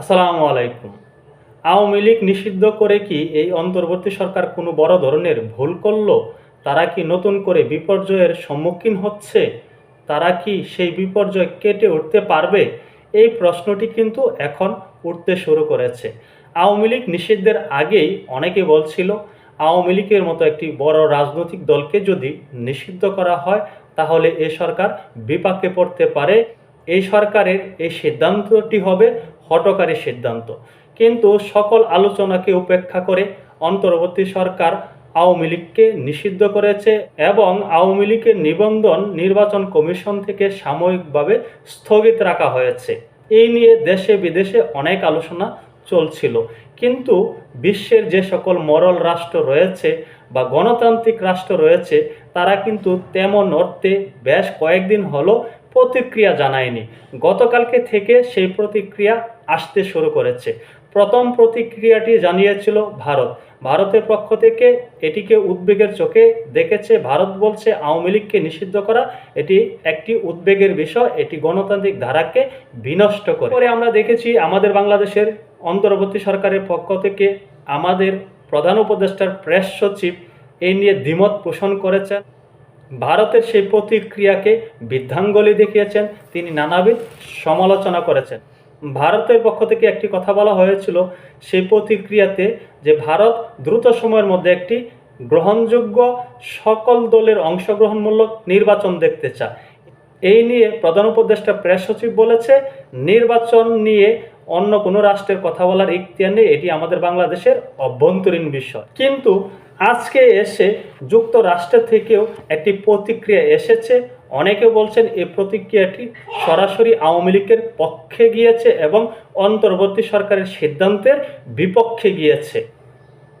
আসসালামু আলাইকুম। আওয়ামী লীগ নিষিদ্ধ করে কি এই অন্তর্বর্তী সরকার কোনো বড় ধরনের ভুল করল? তারা কি নতুন করে বিপর্যয়ের সম্মুখীন হচ্ছে? তারা কি সেই বিপর্যয় কেটে উঠতে পারবে? এই প্রশ্নটি কিন্তু এখন উঠতে শুরু করেছে। আওয়ামী লীগ নিষিদ্ধের আগেই অনেকে বলছিল, আওয়ামী লীগের মতো একটি বড় রাজনৈতিক দলকে যদি নিষিদ্ধ করা হয়, তাহলে এ সরকার বিপাকে পড়তে পারে। এই সরকারের এই সিদ্ধান্তটি হবে হটকারী সিদ্ধান্ত। কিন্তু সকল আলোচনাকে উপেক্ষা করে অন্তর্বর্তী সরকার আওয়ামী লীগকে নিষিদ্ধ করেছে এবং আওয়ামী লীগের নিবন্ধন নির্বাচন কমিশন থেকে সাময়িকভাবে স্থগিত রাখা হয়েছে। এই নিয়ে দেশে বিদেশে অনেক আলোচনা চলছিল। কিন্তু বিশ্বের যে সকল মরল রাষ্ট্র রয়েছে বা গণতান্ত্রিক রাষ্ট্র রয়েছে, তারা কিন্তু তেমন অর্থে বেশ কয়েকদিন হলো প্রতিক্রিয়া জানায়নি। গতকালকে থেকে সেই প্রতিক্রিয়া আসতে শুরু করেছে। প্রথম প্রতিক্রিয়াটি জানিয়েছিল ভারত। ভারতের পক্ষ থেকে এটিকে উদ্বেগের চোখে দেখেছে। ভারত বলছে, আওয়ামী লীগকে নিষিদ্ধ করা এটি একটি উদ্বেগের বিষয়। এটি গণতান্ত্রিক ধারাকে বিনষ্ট করে। পরে আমরা দেখেছি, আমাদের বাংলাদেশের অন্তর্বর্তী সরকারের পক্ষ থেকে আমাদের প্রধান উপদেষ্টার প্রেস সচিব এই নিয়ে দ্বিমত পোষণ করেছেন। ভারতের সেই প্রতিক্রিয়াকে বৃদ্ধাঙ্গলি দেখিয়েছেন। তিনি নানাবিধ সমালোচনা করেছেন। ভারতের পক্ষ থেকে একটি কথা বলা হয়েছিল, সেই প্রতিক্রিয়াতে যে ভারত দ্রুত সময়ের মধ্যে একটি গ্রহণযোগ্য সকল দলের অংশগ্রহণমূলক নির্বাচন দেখতে চায়। এই নিয়ে প্রধান উপদেষ্টা প্রেস সচিব বলেছে, নির্বাচন নিয়ে অন্য কোনো রাষ্ট্রের কথা বলার ইখতিয়ার নেই, এটি আমাদের বাংলাদেশের অভ্যন্তরীণ বিষয়। কিন্তু আজকে এসে যুক্তরাষ্ট্রের থেকেও একটি প্রতিক্রিয়া এসেছে। অনেকে বলছেন এই প্রতিক্রিয়াটি সরাসরি আওয়ামী লীগের পক্ষে গিয়েছে এবং অন্তর্বর্তী সরকারের সিদ্ধান্তের বিপক্ষে গিয়েছে।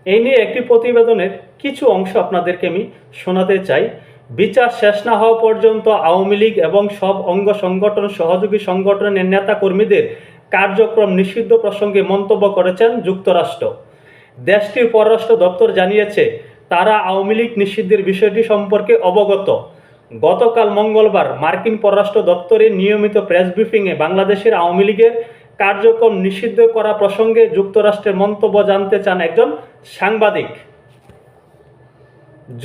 এই নিয়ে একটি প্রতিবেদনের কিছু অংশ আপনাদেরকে আমি শোনাতে চাই। বিচার শেষ না হওয়া পর্যন্ত আওয়ামী লীগ এবং সব অঙ্গ সংগঠন, সহযোগী সংগঠনের নেতা কর্মীদের কার্যক্রম নিষিদ্ধ প্রসঙ্গে মন্তব্য করেছেন যুক্তরাষ্ট্র। দেশটির পররাষ্ট্র দপ্তর জানিয়েছে, তারা আওয়ামী লীগ নিষিদ্ধের বিষয়টি সম্পর্কে অবগত। গতকাল মঙ্গলবার মার্কিন পররাষ্ট্র দপ্তরের নিয়মিত প্রেস ব্রিফিংয়ে বাংলাদেশের আওয়ামী লীগের কার্যক্রম নিষিদ্ধ করা প্রসঙ্গে যুক্তরাষ্ট্রের মন্তব্য জানতে চান একজন সাংবাদিক।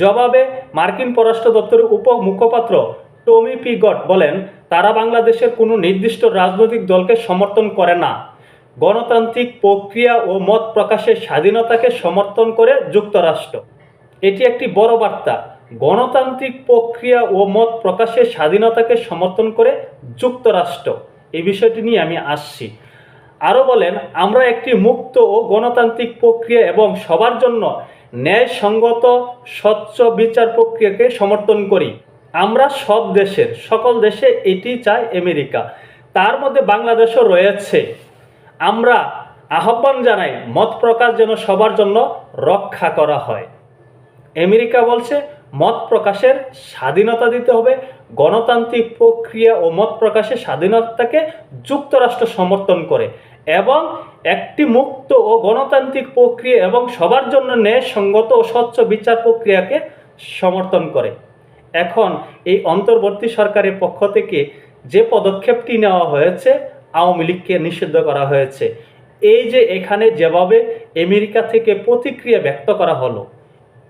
জবাবে মার্কিন পররাষ্ট্র দপ্তরের উপ মুখপাত্র টমি পি গট বলেন, তারা বাংলাদেশের কোনো নির্দিষ্ট রাজনৈতিক দলকে সমর্থন করে না। গণতান্ত্রিক প্রক্রিয়া ও মত প্রকাশের স্বাধীনতাকে সমর্থন করে যুক্তরাষ্ট্র। এটি একটি বড় বার্তা। গণতান্ত্রিক প্রক্রিয়া ও মত প্রকাশের স্বাধীনতাকে সমর্থন করে যুক্তরাষ্ট্র। এই বিষয়টি নিয়ে আমি আসছি। আরও বলেন, আমরা একটি মুক্ত ও গণতান্ত্রিক প্রক্রিয়া এবং সবার জন্য ন্যায়সঙ্গত, স্বচ্ছ বিচার প্রক্রিয়াকে সমর্থন করি। আমরা সব দেশের, সকল দেশে এটি চায় আমেরিকা। তার মধ্যে বাংলাদেশও রয়েছে। আমরা আহ্বান জানাই, মত প্রকাশ যেন সবার জন্য রক্ষা করা হয়। আমেরিকা বলছে, মত প্রকাশের স্বাধীনতা দিতে হবে। গণতান্ত্রিক প্রক্রিয়া ও মত প্রকাশের স্বাধীনতাকে যুক্তরাষ্ট্র সমর্থন করে এবং একটি মুক্ত ও গণতান্ত্রিক প্রক্রিয়া এবং সবার জন্য ন্যায়সঙ্গত ও স্বচ্ছ বিচার প্রক্রিয়াকে সমর্থন করে। এখন এই অন্তর্বর্তী সরকারের পক্ষ থেকে যে পদক্ষেপটি নেওয়া হয়েছে আওয়ামী লীগকে নিষিদ্ধ করা হয়েছে। এই যে এখানে যেভাবে আমেরিকা থেকে প্রতিক্রিয়া ব্যক্ত করা হলো,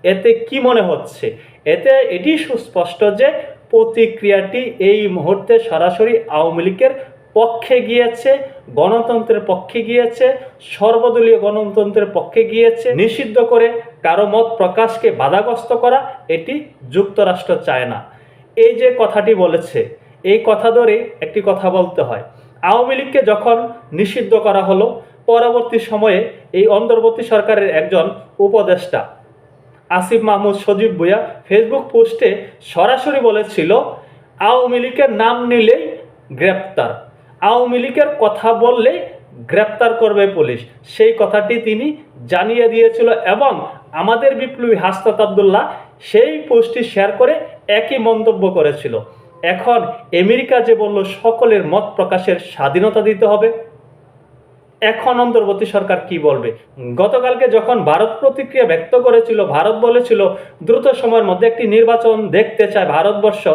এতে কি মনে হচ্ছে? এতে এটি সুস্পষ্ট যে প্রতিক্রিয়াটি এই মুহূর্তে সরাসরি আওয়ামী লীগের পক্ষে গিয়েছে, গণতন্ত্রের পক্ষে গিয়েছে, সর্বদলীয় গণতন্ত্রের পক্ষে গিয়েছে, নিষিদ্ধ করে কারও মত প্রকাশকে বাধাগ্রস্ত করা এটি যুক্তরাষ্ট্র চায় না। এই যে কথাটি বলেছে, এই কথা ধরে একটি কথা বলতে হয়। আওয়ামী লীগকে যখন নিষিদ্ধ করা হলো, পরবর্তী সময়ে এই অন্তর্বর্তী সরকারের একজন উপদেষ্টা আসিফ মাহমুদ সজীব ভুইয়া ফেসবুক পোস্টে সরাসরি বলেছিল, আওয়ামী লীগের নাম নিলেই গ্রেপ্তার। আওয়ামী লীগের কথা বললে গ্রেপ্তার করবে পুলিশ। সেই কথাটি তিনি জানিয়ে দিয়েছিল এবং আমাদের বিপ্লবী হাসনাত আবদুল্লাহ সেই পোস্টটি শেয়ার করে একই মন্তব্য করেছিল। এখন আমেরিকা যে বলল, সকলের মত প্রকাশের স্বাধীনতা দিতে হবে। এখন অন্তর্বর্তী সরকার কি বলবে? গতকালকে যখন ভারত প্রতিক্রিয়া ব্যক্ত করেছিল, ভারত বলেছিল, দ্রুত সময়ের মধ্যে একটি নির্বাচন দেখতে চায় ভারতবর্ষ।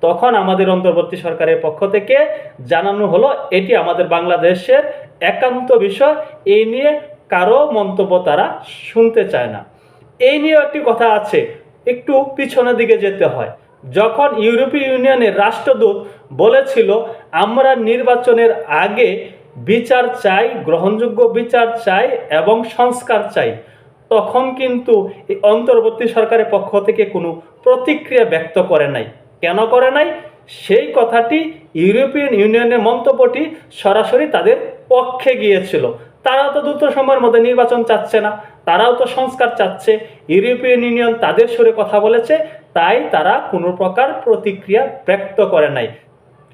তখন আমাদের অন্তর্বর্তী সরকারের পক্ষ থেকে জানানো হলো, এটি আমাদের বাংলাদেশের একান্ত বিষয়। এই নিয়ে কারও মন্তব্য তারা শুনতে চায় না। এই নিয়েও একটি কথা আছে, একটু পিছনের দিকে যেতে হয়। যখন ইউরোপীয় ইউনিয়নের রাষ্ট্রদূত বলেছিল, আমরা নির্বাচনের আগে বিচার চাই, গ্রহণযোগ্য বিচার চাই এবং সংস্কার চাই। তখন কিন্তু এই অন্তর্বর্তী সরকারের পক্ষ থেকে কোনো প্রতিক্রিয়া ব্যক্ত করে নাই। কেন করে নাই? সেই কথাটি ইউরোপিয়ান ইউনিয়নের মন্তব্যটি সরাসরি তাদের পক্ষে গিয়েছিল। তারা তো দ্রুত সময়ের মধ্যে নির্বাচন চাচ্ছে না, তারাও তো সংস্কার চাচ্ছে। ইউরোপিয়ান ইউনিয়ন তাদের সুরে কথা বলেছে তাই তারা কোনো প্রকার প্রতিক্রিয়া ব্যক্ত করে নাই।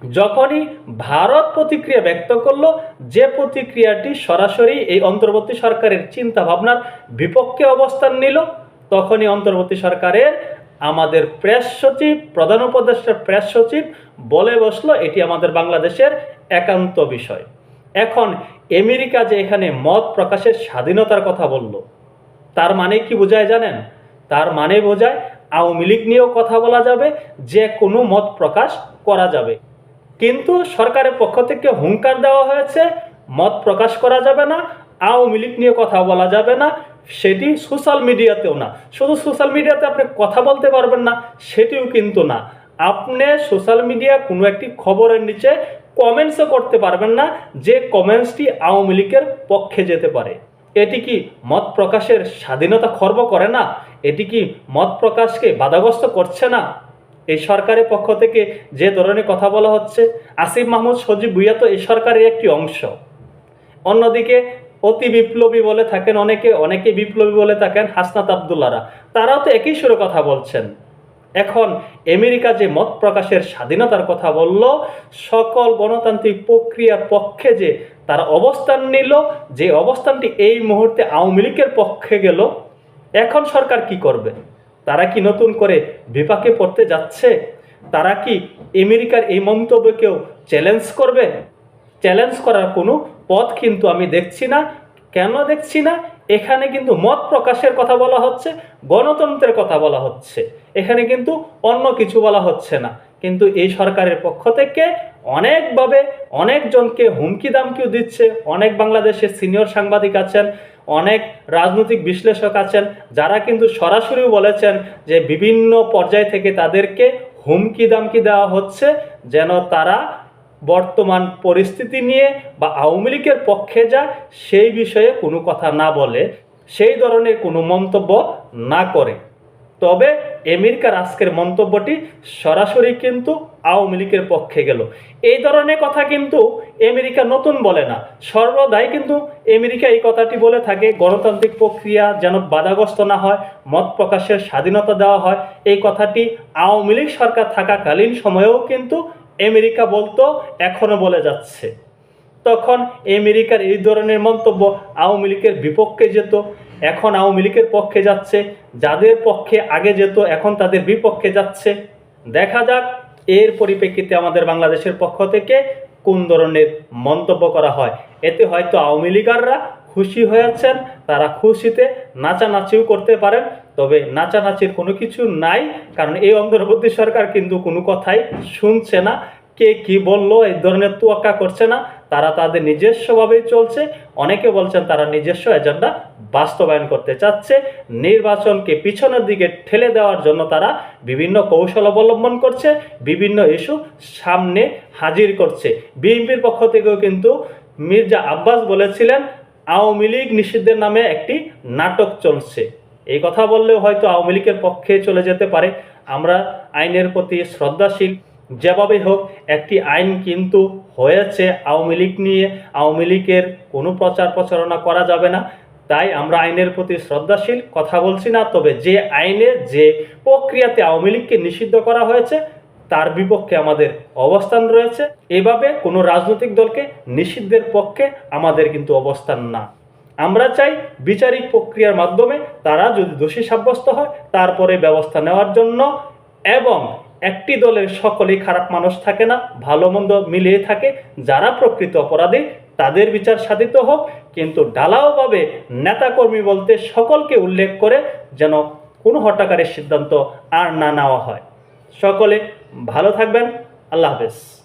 যখনই ভারত প্রতিক্রিয়া ব্যক্ত করল, যে প্রতিক্রিয়াটি সরাসরি এই অন্তর্বর্তী সরকারের চিন্তা ভাবনার বিপক্ষে অবস্থান নিল, তখনই অন্তর্বর্তী সরকারের আমাদের প্রেস সচিব, প্রধান উপদেষ্টার প্রেস সচিব বলে বসল, এটি আমাদের বাংলাদেশের একান্ত বিষয়। এখন আমেরিকা যে এখানে মত প্রকাশের স্বাধীনতার কথা বলল, তার মানে কি বোঝায় জানেন? তার মানে বোঝায় আওয়ামী লীগ নিয়েও কথা বলা যাবে, যে কোনো মত প্রকাশ করা যাবে। কিন্তু সরকারের পক্ষ থেকে হুঙ্কার দেওয়া হয়েছে, মত প্রকাশ করা যাবে না, আওয়ামী লীগ নিয়ে কথা বলা যাবে না, সেটি সোশ্যাল মিডিয়াতেও না। শুধু সোশ্যাল মিডিয়াতে আপনি কথা বলতে পারবেন না, সেটিও কিন্তু না। আপনি সোশ্যাল মিডিয়া কোনো একটি খবরের নিচে কমেন্টসও করতে পারবেন না, যে কমেন্টসটি আওয়ামী লীগের পক্ষে যেতে পারে। এটি কি মত প্রকাশের স্বাধীনতা খর্ব করে না? এটি কি মত প্রকাশকে বাধাগ্রস্ত করছে না? এই সরকারের পক্ষ থেকে যে ধরনের কথা বলা হচ্ছে, আসিফ মাহমুদ সজীব ভুইয়া তো এই সরকারের একটি অংশ। অন্যদিকে অতি বিপ্লবী বলে থাকেন অনেকে অনেকে বিপ্লবী বলে থাকেন হাসনাত আবদুল্লারা তারাও তো একই সুরে কথা বলছেন। এখন আমেরিকা যে মত প্রকাশের স্বাধীনতার কথা বলল, সকল গণতান্ত্রিক প্রক্রিয়ার পক্ষে যে তারা অবস্থান নিল, যে অবস্থানটি এই মুহূর্তে আওয়ামী লীগের পক্ষে গেল এখন সরকার কি করবে? তারা কি নতুন করে বিপাকে পড়তে যাচ্ছে? তারা কি আমেরিকার এই মন্তব্যকেও চ্যালেঞ্জ করবে? চ্যালেঞ্জ করার কোনো পথ কিন্তু আমি দেখছি না। কেন দেখছি না? এখানে কিন্তু মত প্রকাশের কথা বলা হচ্ছে, গণতন্ত্রের কথা বলা হচ্ছে। এখানে কিন্তু অন্য কিছু বলা হচ্ছে না। কিন্তু এই সরকারের পক্ষ থেকে অনেকভাবে অনেকজনকে হুমকি দামকিও দিচ্ছে। অনেক বাংলাদেশের সিনিয়র সাংবাদিক আছেন। অনেক রাজনৈতিক বিশ্লেষক আছেন, যারা কিন্তু সরাসরি বলেছেন যে বিভিন্ন পর্যায় থেকে তাদেরকে হুমকি দামকি দেওয়া হচ্ছে, যেন তারা বর্তমান পরিস্থিতি নিয়ে বা আওয়ামী লীগের পক্ষে যা সেই বিষয়ে কোনো কথা না বলে, সেই ধরনের কোনো মন্তব্য না করে। তবে আমেরিকার আজকের মন্তব্যটি সরাসরি কিন্তু আওয়ামী লীগের পক্ষে গেল। এই ধরনের কথা কিন্তু আমেরিকা নতুন বলে না। সর্বদাই কিন্তু আমেরিকা এই কথাটি বলে থাকে, গণতান্ত্রিক প্রক্রিয়া যেন বাধাগ্রস্ত না হয়, মত প্রকাশের স্বাধীনতা দেওয়া হয়। এই কথাটি আওয়ামী লীগ সরকার থাকাকালীন সময়েও কিন্তু আমেরিকা বলতো এখনও বলে যাচ্ছে। তখন আমেরিকার এই ধরনের মন্তব্য আওয়ামী লীগের বিপক্ষে যেত। এখন আওয়ামী লীগের পক্ষে যাচ্ছে, যাদের পক্ষে আগে যেত, এখন তাদের বিপক্ষে যাচ্ছে। দেখা যাক এর পরিপ্রেক্ষিতে আমাদের বাংলাদেশের পক্ষ থেকে কোন ধরনের মন্তব্য করা হয়। এতে হয়তো আওয়ামী লীগাররা খুশি হয়েছেন, তারা খুশিতে নাচানাচিও করতে পারেন, তবে নাচানাচির কোনো কিছু নাই, কারণ এই অন্তর্বর্তী সরকার কিন্তু কোনো কথাই শুনছে না। কে কি বলল, এই ধরনের তোয়াক্কা করছে না। তারা তাদের নিজস্বভাবেই চলছে। অনেকে বলছেন তারা নিজস্ব এজেন্ডা বাস্তবায়ন করতে চাচ্ছে। নির্বাচনকে পিছনের দিকে ঠেলে দেওয়ার জন্য তারা বিভিন্ন কৌশল অবলম্বন করছে, বিভিন্ন ইস্যু সামনে হাজির করছে। বিএনপির পক্ষ থেকেও কিন্তু মির্জা আব্বাস বলেছিলেন, আওয়ামী লীগ নিষিদ্ধের নামে একটি নাটক চলছে। এই কথা বললেও হয়তো আওয়ামী লীগের পক্ষে চলে যেতে পারে। আমরা আইনের প্রতি শ্রদ্ধাশীল। যেভাবে হোক, একটি আইন কিন্তু হয়েছে, আওয়ামী লীগ নিয়ে। আওয়ামী লীগের কোনো প্রচার প্রচারণা করা যাবে না। তাই আমরা আইনের প্রতি শ্রদ্ধাশীল, কথা বলছি না। তবে যে আইনে, যে প্রক্রিয়াতে আওয়ামী লীগকে নিষিদ্ধ করা হয়েছে, তার বিপক্ষে আমাদের অবস্থান রয়েছে। এভাবে কোনো রাজনৈতিক দলকে নিষিদ্ধের পক্ষে আমাদের কিন্তু অবস্থান না। আমরা চাই বিচারিক প্রক্রিয়ার মাধ্যমে তারা যদি দোষী সাব্যস্ত হয়, তারপরে ব্যবস্থা নেওয়ার জন্য এবং একটি দলের সকলেই খারাপ মানুষ থাকে না, ভালো মন্দ মিলিয়ে থাকে। যারা প্রকৃত অপরাধী, তাদের বিচার সাধিত হোক। কিন্তু ঢালাওভাবে নেতাকর্মী বলতে সকলকে উল্লেখ করে যেন কোনো হট্টাকারের সিদ্ধান্ত আর না নেওয়া হয়। সকলে ভালো থাকবেন। আল্লাহ হাফেজ।